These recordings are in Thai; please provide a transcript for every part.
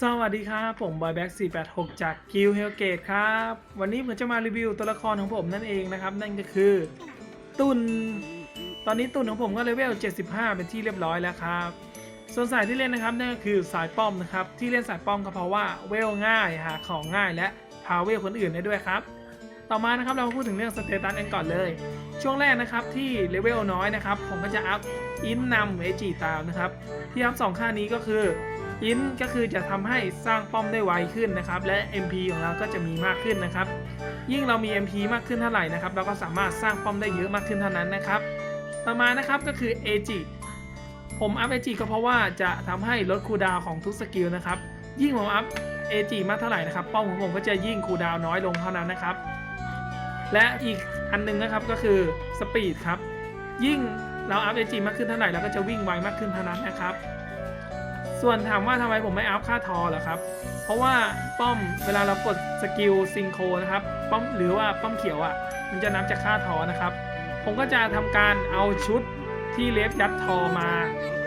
สวัสดีครับ ผมบอยแบ็ก486 จากกิลเฮลเกตครับ วันนี้ผมจะมารีวิวตัวละครของผมนั่นเองนะครับ นั่นก็คือตุน ตอนนี้ตุนของผมก็เลเวล 75 เป็นที่เรียบร้อยแล้วครับ ส่วนสายที่เล่นนะครับนั่นก็คือสายป้อมนะครับ ที่เล่นสายป้อมก็เพราะว่าเวลง่ายหาของง่ายและพาเวลคนอื่นได้ด้วยครับ ต่อมานะครับเรามาพูดถึงเรื่องสเตตัสกันก่อนเลย ช่วงแรกนะครับที่เลเวลน้อยนะครับผมก็จะอัพอินนำเอจีตามนะครับที่อัพสองค่านี้ก็คือ อินก็คือจะทำให้สร้างป้อมได้ไวขึ้นนะครับ และ MP ของเราก็จะมีมากขึ้นนะครับ ยิ่งเรามี MP มากขึ้นเท่าไหร่นะครับ เราก็สามารถสร้างป้อมได้เยอะมากขึ้นเท่านั้นนะครับ ต่อมานะครับก็คือ AG ผมอัพ AG ก็เพราะว่าจะทำให้ลดคูดาวของทุกสกิลนะครับ ยิ่งผมอัพ AG มากเท่าไหร่นะครับ ป้อมของผมก็จะยิ่งคูดาวน้อยลงเท่านั้นนะครับ และอีกอันหนึงนะครับก็คือสปีดครับ ยิ่งเราอัพ AG มากขึ้นเท่าไหร่เราก็จะวิ่งไวมากขึ้นเท่านั้นนะครับ ส่วนถามว่าทำไมผมไม่อัพค่าทอเหรอครับ เพราะว่าป้อมเวลาเรากดสกิลซิงโคนะครับป้อมหรือว่าป้อมเขียวอะ่ะ มันจะนับจากค่าทอนะครับ ผมก็จะทำการเอาชุดที่เลฟยัดทอมา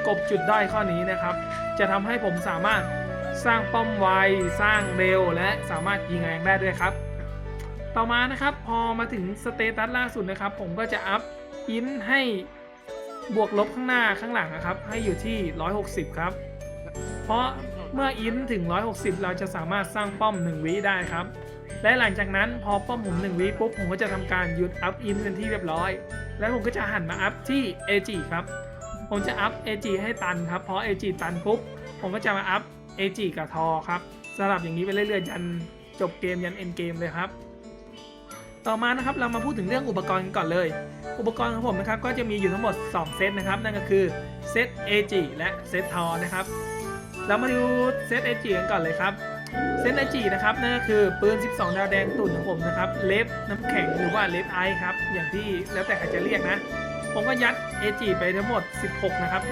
กบจุดด้อยข้อนี้นะครับ จะทำให้ผมสามารถสร้างป้อมไวสร้างเร็วและสามารถยิงแรงได้ด้วยครับ ต่อมานะครับพอมาถึงสเตตัสล่าสุดนะครับ ผมก็จะอัพอินให้บวกลบข้างหน้าข้างหลังนะครับ ให้อยู่ที่ 160 ครับ เพราะเมื่ออินถึง 160 เราจะสามารถสร้างป้อม 1 วิได้ครับ และหลังจากนั้นพอป้อมผม 1 วิปุ๊บผมก็จะทำการหยุดอัพอินเป็นที่เรียบร้อย แล้วผมก็จะหันมาอัพที่ AG ครับ ผมจะอัพ AG ให้ตันครับ เพราะ AG ตันปุ๊บผมก็จะมาอัพ AG กับทอครับสลับอย่างนี้ไปเรื่อยๆยันจบเกมยันเอ็นเกมเลยครับ ต่อมานะครับเรามาพูดถึงเรื่องอุปกรณ์ก่อนเลย อุปกรณ์ของผมนะครับก็จะมีอยู่ทั้งหมด 2 เซตนะครับ นั่นก็คือเซต AG และเซตทอนะครับ เรามาดูเซต AG กันก่อนเลยครับ เซต AG นะครับนั่นก็คือปืน 12 ดาวแดงตุ่นของผมนะครับ เล็บน้ำแข็งหรือว่าเล็บไอครับ อย่างที่แล้วแต่ใครจะเรียกนะ ผมก็ยัด AG ไปทั้งหมด 16 นะครับ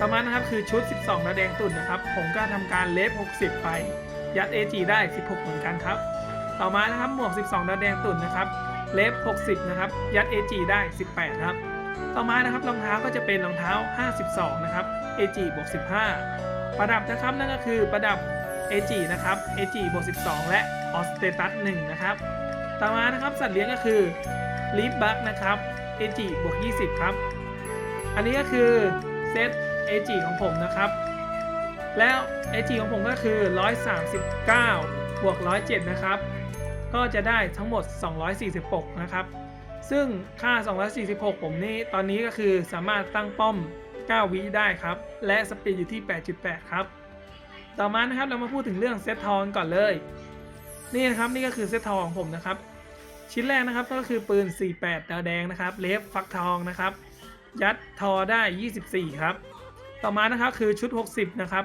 ต่อมานะครับคือชุด 12 ดาวแดงตุ่นนะครับ ผมก็ทำการเล็บ 60 ไป ยัด AG ได้ 16 เหมือนกันครับ ต่อมานะครับหมวก 12 ดาวแดงตุ่นนะครับ เล็บ 60 นะครับ ยัด AG ได้ 18 ครับ ต่อมานะครับรองเท้าก็จะเป็นรองเท้า 52 นะครับ AG บวก 15 ประดับนะครับนั่นก็คือประดับ AG นะครับ AG บวก12 และ o s t a t u s 1นะครับ ต่อมานะครับสัตว์เลี้ยงก็คือ l e a f Bug นะครับ AG บวก20 ครับ อันนี้ก็คือเซต AG ของผมนะครับ แล้ว AG ของผมก็คือ 139 บวก 107 นะครับ ก็จะได้ทั้งหมด 246 นะครับ ซึ่งค่า 246 ผมนี่ตอนนี้ก็คือสามารถตั้งป้อม 9 วิได้ครับ และสปีดอยู่ที่ 8.8 ครับ ต่อมานะครับเรามาพูดถึงเรื่องเซตทองก่อนเลย นี่นะครับนี่ก็คือเซตทองของผมนะครับ ชิ้นแรกนะครับก็คือปืน 48 ดาวแดงนะครับ เลฟฟักทองนะครับ ยัดทอได้ 24 ครับ ต่อมานะครับคือชุด 60 นะครับ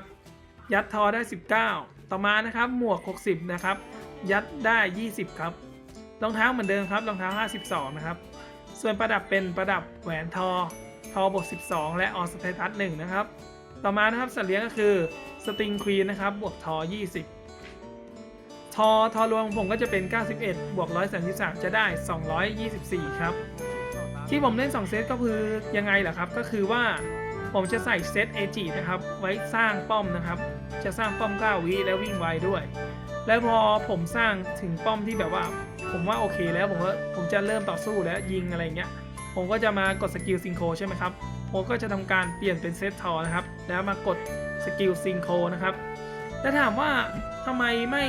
ยัดทอได้ 19 ต่อมานะครับหมวก 60 นะครับ ยัดได้ 20 ครับ รองเท้าเหมือนเดิมครับ รองเท้า 52 นะครับ ส่วนประดับเป็นประดับแหวนทอ ทอบวก 12 และออสเตตัส1นะครับ ต่อมานะครับสัตว์เลี้ยงก็คือสติงควีนนะครับบวกทอ 20 ทอทอรวมของผมก็จะเป็น 91 บวก 133 จะได้ 224 ครับ ที่ผมเล่น 2 เซตก็คือยังไงล่ะครับ ก็คือว่าผมจะใส่เซต AG นะครับ ไว้สร้างป้อมนะครับ จะสร้างป้อม 9 วิและวิ่งไวด้วย แล้วพอผมสร้างถึงป้อมที่แบบว่า ผมว่าโอเคแล้วผมว่าผมจะเริ่มต่อสู้แล้วยิงอะไรเงี้ย ผมก็จะมากดสกิลซิงโคใช่ไหมครับผมก็จะทำการเปลี่ยนเป็นเซตทอนะครับ แล้วมากดสกิลซิงโคนะครับแต่ถามว่าทำไมไม่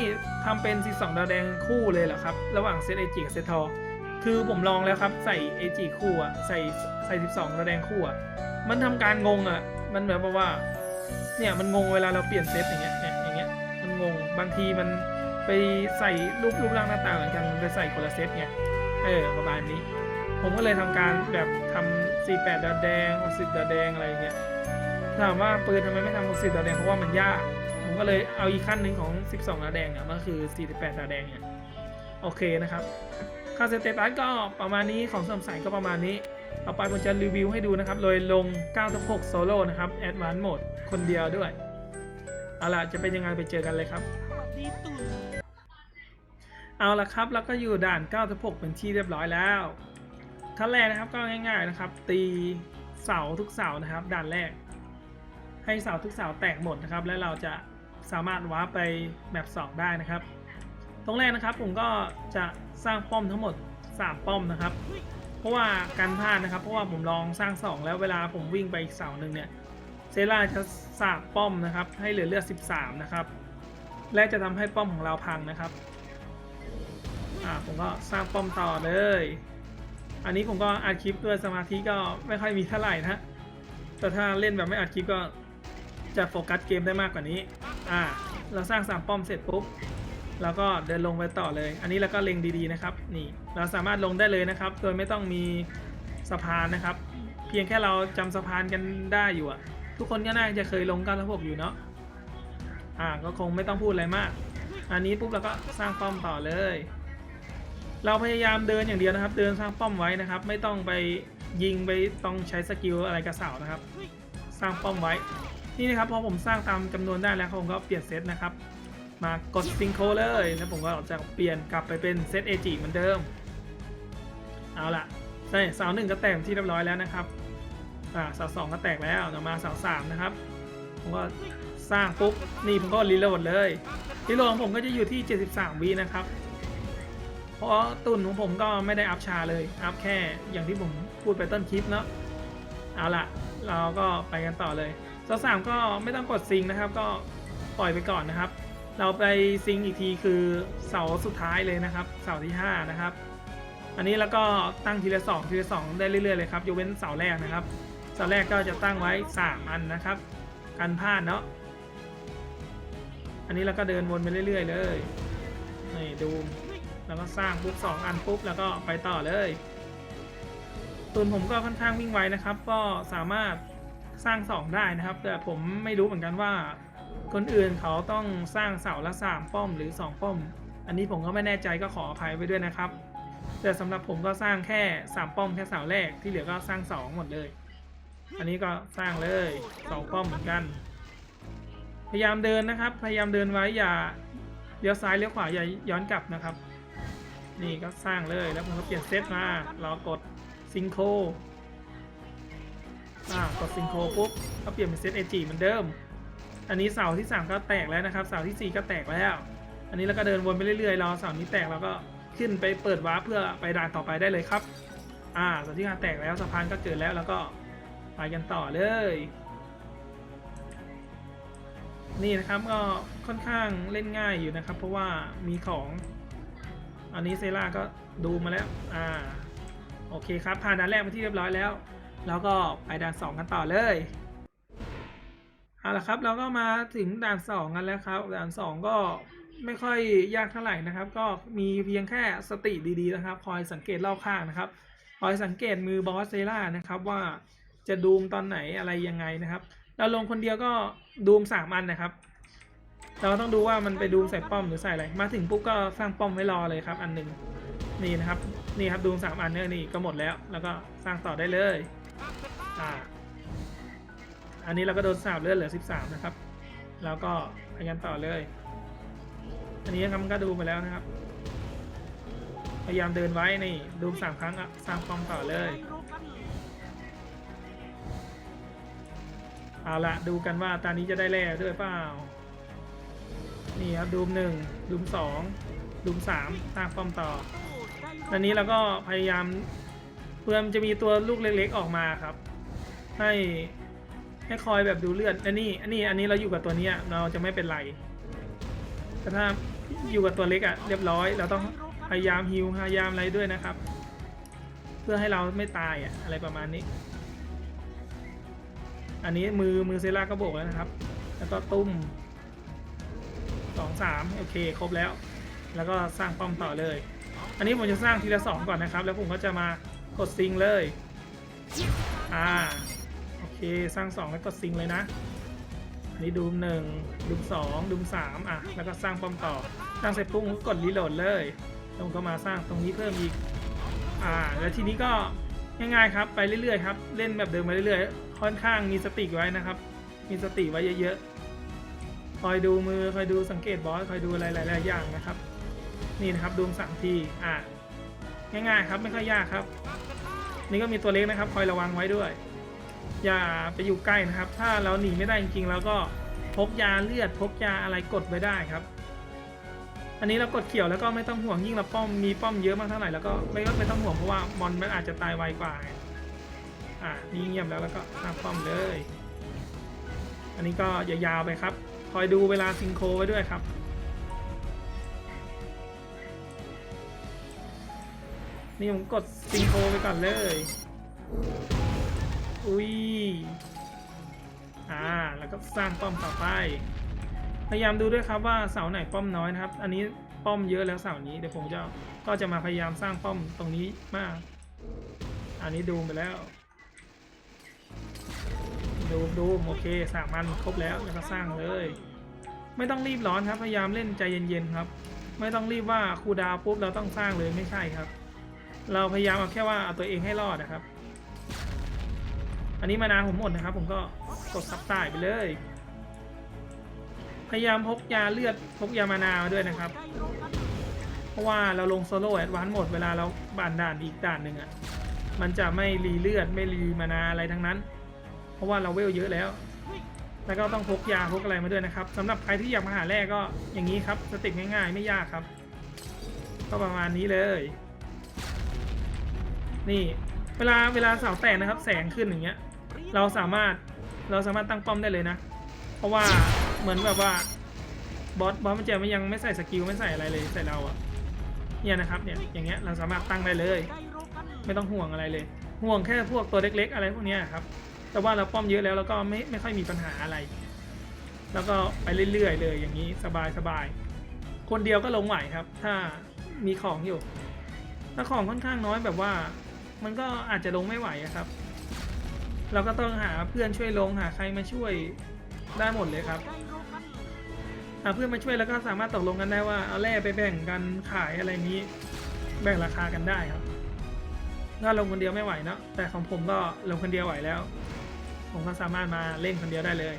ทำเป็น12ดาวแดงคู่เลยเหรอครับ ระหว่างเซตเอจิกับเซตทอคือผมลองแล้วครับใส่เอจิคู่อะใส่ใส่ 12ดาวแดงคู่อะมันทำการงงอะมันแบบว่าเนี่ยมันงงเวลาเราเปลี่ยนเซตอย่างเงี้ยเนี่ยอย่างเงี้ยมันงงบางทีมันไปใส่รูปรูปร่างหน้าตาเหมือนกันมันไปใส่คนละเซตไงเออประมาณนี้ ผมก็เลยทำการแบบทำ48 ดาวแดง 60 ดาวแดงอะไรอย่างเงี้ยถามว่าปืนทำไมไม่ทำ60 ดาวแดงเพราะว่ามันยาก ผมก็เลยเอาอีกขั้นหนึ่งของ 12 ดาวแดงอะมันก็คือ 48 ดาวแดงเนี่ยโอเคนะครับค่าสเตตัสก็ประมาณนี้ของสมสายก็ประมาณนี้ต่อไปผมจะรีวิวให้ดูนะครับโดยลง9-6โซโล่นะครับแอดวานซ์โหมดคนเดียวด้วยเอาล่ะจะเป็นยังไงไปเจอกันเลยครับเอาละครับ แล้วก็อยู่ด่าน 9-6 เป็นที่เรียบร้อยแล้ว ขั้นแรกนะครับก็ง่ายๆนะครับ ตีเสาทุกเสานะครับด่านแรก ให้เสาทุกเสาแตกหมดนะครับ แล้วเราจะสามารถวาไปแมป2ได้นะครับ ตรงแรกนะครับผมก็จะสร้างป้อมทั้งหมด 3 ป้อมนะครับ เพราะว่าการพลาดนะครับ เพราะว่าผมลองสร้าง 2 แล้วเวลาผมวิ่งไปอีกเสาหนึ่งเนี่ยเซล่าจะสาบป้อมนะครับ ให้เหลือเลือด 13 นะครับ และจะทำให้ป้อมของเราพังนะครับอ่าผมก็สร้างป้อมต่อเลย อันนี้ผมก็อัดคลิปด้วยสมาธิก็ไม่ค่อยมีเท่าไหร่นะแต่ถ้าเล่นแบบไม่อัดคลิปก็จะโฟกัสเกมได้มากกว่านี้ อ่า เราสร้างสามป้อมเสร็จปุ๊บแล้วก็เดินลงไปต่อเลย อันนี้เราก็เล็งดีๆนะครับ นี่ เราสามารถลงได้เลยนะครับ โดยไม่ต้องมีสะพานนะครับ เพียงแค่เราจำสะพานกันได้อยู่อะทุกคนก็น่าจะเคยลงกันระบบอยู่เนาะ อ่า ก็คงไม่ต้องพูดอะไรมาก อันนี้ปุ๊บเราก็สร้างป้อมต่อเลย เราพยายามเดินอย่างเดียวนะครับ เดินสร้างป้อมไว้นะครับ ไม่ต้องไปยิงไปต้องใช้สกิลอะไรกับเสานะครับ สร้างป้อมไว้ นี่นะครับพอผมสร้างตามจำนวนได้แล้วผมก็เปลี่ยนเซตนะครับ มากดซิงโคเลยแล้วผมก็จะเปลี่ยนกลับไปเป็นเซตเอจิเหมือนเดิม เอาล่ะใช่เสาหนึ่งก็แตกที่เรียบร้อยแล้วนะครับอ่าเสาสองก็แตกแล้วต่อมาเสาสามนะครับผมก็สร้างปุ๊บนี่ผมก็รีโหลดเลยรีโหลดของผมก็จะอยู่ที่ 73วินะครับ เพราะตุนของผมก็ไม่ได้อัพชาเลย อัพแค่อย่างที่ผมพูดไปต้นคลิปเนาะเอาละเราก็ไปกันต่อเลยเสาสามก็ไม่ต้องกดซิงค์นะครับ ก็ปล่อยไปก่อนนะครับ เราไปซิงค์อีกทีคือเสาสุดท้ายเลยนะครับ เสาที่ 5 นะครับ อันนี้แล้วก็ตั้งทีละสองทีละสองได้เรื่อยๆเลยครับยกเว้นเสาแรกนะครับ เสาแรกก็จะตั้งไว้ 3 อันนะครับกันพลาดเนาะอันนี้เราก็เดินวนไปเรื่อย ๆ เลยนี่ดู แล้วก็สร้างปุ๊บสองอันปุ๊บแล้วก็ไปต่อเลยตุนผมก็ค่อนข้างวิ่งไวนะครับ ก็สามารถสร้างสองได้นะครับ แต่ผมไม่รู้เหมือนกันว่า คนอื่นเขาต้องสร้างเสาละสามป้อมหรือสองป้อม อันนี้ผมก็ไม่แน่ใจก็ขออภัยไปด้วยนะครับ แต่สำหรับผมก็สร้างแค่สามป้อมแค่เสาแรกที่เหลือก็สร้างสองหมดเลย อันนี้ก็สร้างเลยสองป้อมเหมือนกัน พยายามเดินนะครับ พยายามเดินไว้อย่าเลี้ยวซ้ายเลี้ยวขวาอย่าย้อนกลับนะครับ นี่ก็สร้างเลยแล้วผมก็เปลี่ยนเซตมาเรอกดซิงโคอ่ากดซิงโคปุ๊บก็เปลี่ยนเป็นเซตเอจีเหมือนเดิม อันนี้เสาที่ 3 ก็แตกแล้วนะครับ เสาทีสี่ 4 ก็แตกแล้ว อันนี้เราก็เดินวนไปเรื่อยๆรอเสานี้แตกแล้วก็ขึ้นไปเปิดวาร์ปเพื่อไปด่านต่อไปได้เลยครับ อ่าเสาที่ห้าแตกแล้วสะพานก็เกิดแล้วแล้วก็ไปกันต่อเลย นี่นะครับก็ค่อนข้างเล่นง่ายอยู่นะครับ เพราะว่ามีของ อันนี้เซล่าก็ดูมาแล้ว อ่า โอเคครับ ผ่านด่านแรกมาที่เรียบร้อยแล้ว แล้วก็ไปด่านสองกันต่อเลย เอาละครับ เราก็มาถึงด่านสองกันแล้วครับ ด่านสองก็ไม่ค่อยยากเท่าไหร่นะครับ ก็มีเพียงแค่สติดีๆนะครับ คอยสังเกตรอบข้างนะครับ คอยสังเกตมือบอสเซล่านะครับว่าจะดูมตอนไหนอะไรยังไงนะครับ เราลงคนเดียวก็ดูมสามอันนะครับ เราต้องดูว่ามันไปดูใส่ป้อมหรือใส่อะไร มาถึงปุ๊บก็สร้างป้อมไว้รอเลยครับ อันหนึ่งนี่นะครับ นี่ครับดูสามอันเนี่ยนี่ก็หมดแล้ว แล้วก็สร้างต่อได้เลย อ่า อันนี้เราก็โดนสาบเลือดเหลือ 13 นะครับ แล้วก็ไปกันต่อเลย อันนี้ครับมันก็ดูไปแล้วนะครับ พยายามเดินไว้นี่ดูสามครั้งอะสร้างป้อมต่อเลยเอาละดูกันว่าตอนนี้จะได้แร่ด้วยเปล่า นี่ครับดูมหนึ่งดูมสองดูมสามสร้างป้อมต่ออันนี้เราก็พยายามเพื่อมันจะมีตัวลูกเล็กๆออกมาครับ ให้ให้คอยแบบดูเลือดอันนี้อันนี้อันนี้เราอยู่กับตัวเนี้ยเราจะไม่เป็นไรแต่ถ้าอยู่กับตัวเล็กอะเรียบร้อย เราต้องพยายามฮิวพยายามอะไรด้วยนะครับ เพื่อให้เราไม่ตายอะอะไรประมาณนี้ อันนี้มือมือเซล่าก็โบกแล้วนะครับ แล้วก็ตุ้ม สองสามโอเคครบแล้ว แล้วก็สร้างป้อมต่อเลย อันนี้ผมจะสร้างทีละสองก่อนนะครับ แล้วผมก็จะมากดซิงเลยอ่าโอเคสร้างสองแล้วกดซิงเลยนะอันนี้ดูมหนึ่งดูมสองดูมสามอะแล้วก็สร้างป้อมต่อสร้างเสร็จปุ๊บก็กดรีโหลดเลยแล้วผมก็มาสร้างตรงนี้เพิ่มอีกอ่าแล้วทีนี้ก็ง่ายๆครับไปเรื่อยๆครับเล่นแบบเดิมไปเรื่อยๆค่อนข้างมีสติไว้นะครับ มีสติไว้เยอะๆ คอยดูมือคอยดูสังเกตบอสคอยดูอะไรหลายๆอย่างนะครับ นี่นะครับดูมสามทีอ่าง่ายๆครับไม่ค่อยยากครับ นี่ก็มีตัวเล็กนะครับ คอยระวังไว้ด้วย อย่าไปอยู่ใกล้นะครับ ถ้าเราหนีไม่ได้จริงๆ แล้วก็โผกยาเลือดพกยาอะไรกดไว้ได้ครับ อันนี้เรากดเขียวแล้วก็ไม่ต้องห่วงยิ่งเราป้อมมีป้อมเยอะมากเท่าไหร่แล้วก็ไม่ไม่ต้องห่วงเพราะว่ามอนมันอาจจะตายไวกว่าอะนี่เงียบแล้วแล้วก็สร้าป้อมเลย อันนี้ก็อย่ายาวไปครับ คอยดูเวลาซิงโครไว้ด้วยครับนี่ผมกดซิงโครไปก่อนเลย อุ้ย อ่า แล้วก็สร้างป้อมต่อไป พยายามดูด้วยครับว่าเสาไหนป้อมน้อยนะครับ อันนี้ป้อมเยอะแล้วเสานี้ เดี๋ยวผมจะก็จะมาพยายามสร้างป้อมตรงนี้มาก อันนี้ดูไปแล้ว ดูดูโอเคสามอันครบแล้วแล้วก็สร้างเลย ไม่ต้องรีบร้อนครับ พยายามเล่นใจเย็นๆครับ ไม่ต้องรีบว่าครูดาวปุ๊บเราต้องสร้างเลยไม่ใช่ครับ เราพยายามเอาแค่ว่าเอาตัวเองให้รอดนะครับ อันนี้มานาผมหมดนะครับ ผมก็กดซับตายไปเลย พยายามพกยาเลือดพกยามานามาด้วยนะครับ เพราะว่าเราลงโซโล่แอดวานหมดเวลาเราบานด่านอีกด่านหนึ่งอะ่ะมันจะไม่รีเลือดไม่รีมานาอะไรทั้งนั้น ราะว่าเราเวลเยอะแล้ว แล้วก็ต้องพกยาพกอะไรมาด้วยนะครับสำหรับใครที่อยากมาหาแร่ก็อย่างนี้ครับสเติกง่ายๆ ไม่ยากครับ ก็ประมาณนี้เลย นี่เวลาเวลาเสาแตกนะครับ แสงขึ้นอย่างเงี้ย เราสามารถเราสามารถตั้งป้อมได้เลยนะ เพราะว่าเหมือนแบบว่าบอสบอสมันจะไม่ยังไม่ใส่สกิลไม่ใส่อะไรเลยใส่เราอะเนี่ยนะครับเนี่ยอย่างเงี้ยเราสามารถตั้งได้เลย ไม่ต้องห่วงอะไรเลย ห่วงแค่พวกตัวเล็ก ๆ อะไรพวกเนี้ยครับ แต่ว่าเราป้อมเยอะแล้วเราก็ไม่ไม่ค่อยมีปัญหาอะไร แล้วก็ไปเรื่อยๆเลยอย่างนี้สบายสบายๆคนเดียวก็ลงไหวครับ ถ้ามีของอยู่ ถ้าของค่อนข้างน้อยแบบว่า มันก็อาจจะลงไม่ไหวครับ เราก็ต้องหาเพื่อนช่วยลงหาใครมาช่วยได้หมดเลยครับหาเพื่อนมาช่วยแล้วก็สามารถตกลงกันได้ว่าเอาแร่ไปแบ่งกันขายอะไรนี้ แบ่งราคากันได้ครับถ้าลงคนเดียวไม่ไหวเนอะแต่ของผมก็ลงคนเดียวไหวแล้ว ผมก็สามารถมาเล่นคนเดียวได้เลย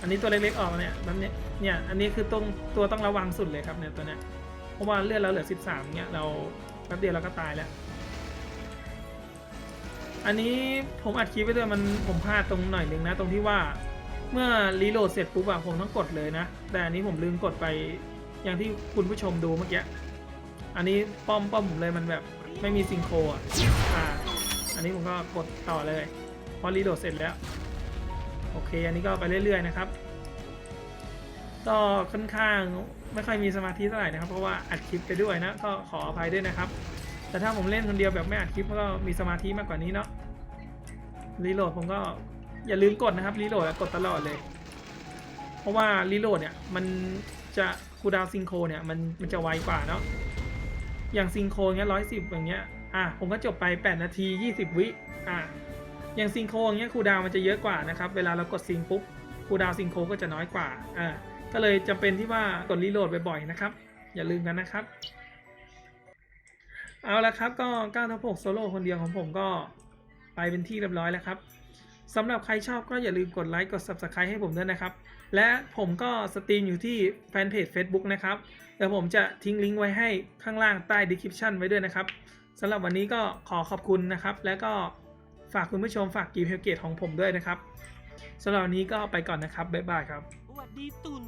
อันนี้ตัวเล็กๆออกมาเนี่ยแบบเนี้ยเนี่ยอันนี้คือตรงตัวต้องระวังสุดเลยครับเนี่ยตัวเนี้ยเพราะว่าเลือดเราเหลือ 13เนี่ยเราแป๊บเดียวเราก็ตายแล้ว อันนี้ผมอัดคลิปไปด้วยมันผมพลาดตรงหน่อยหนึ่งนะ ตรงที่ว่าเมื่อรีโหลดเสร็จปุ๊บอะผมต้องกดเลยนะ แต่อันนี้ผมลืมกดไปอย่างที่คุณผู้ชมดูเมื่อกี้อันนี้ป้อมป้อมผมเลยมันแบบไม่มีซิงโครอะอ่าอันนี้ผมก็กดต่อเลย อรีโหลดเสร็จแล้ว โอเค อันนี้ก็ไปเรื่อยๆนะครับ ก็ค่อนข้างไม่ค่อยมีสมาธิเท่าไหร่นะครับ เพราะว่าอัดคลิปไปด้วยนะ ก็ขออภัยด้วยนะครับ แต่ถ้าผมเล่นคนเดียวแบบไม่อัดคลิปก็มีสมาธิมากกว่านี้เนาะ รีโหลดผมก็อย่าลืมกดนะครับ รีโหลดกดตลอดเลย เพราะว่ารีโหลดเนี่ยมันจะคูดาวซิงโครเนี่ยมันมันจะไวกว่าเนาะ อย่างซิงโครเงี้ยร้อยสิบอย่างเงี้ย อะผมก็จบไป 8 นาที 20 วิ อะ อย่างซิงโครอย่างเงี้ยคูดาวมันจะเยอะกว่านะครับ เวลาเรากดซิงปุ๊บคูดาวซิงโครก็จะน้อยกว่าอ่าก็เลยจำเป็นที่ว่ากดรีโหลดบ่อยๆนะครับ อย่าลืมกันนะครับ เอาละครับก็9ทับ6โซโล่คนเดียวของผมก็ไปเป็นที่เรียบร้อยแล้วครับสำหรับใครชอบก็อย่าลืมกดไลค์กด Subscribe ให้ผมด้วยนะครับ และผมก็สตรีมอยู่ที่แฟนเพจ Facebook นะครับเดี๋ยวผมจะทิ้งลิงก์ไว้ให้ข้างล่างใต้ description ไว้ด้วยนะครับสำหรับวันนี้ก็ขอขอบคุณนะครับ และก็ ฝากคุณผู้ชมฝากกิวเฮลเกตของผมด้วยนะครับสำหรับวันนี้ก็ไปก่อนนะครับบ๊ายบายครับสวัสดีตุน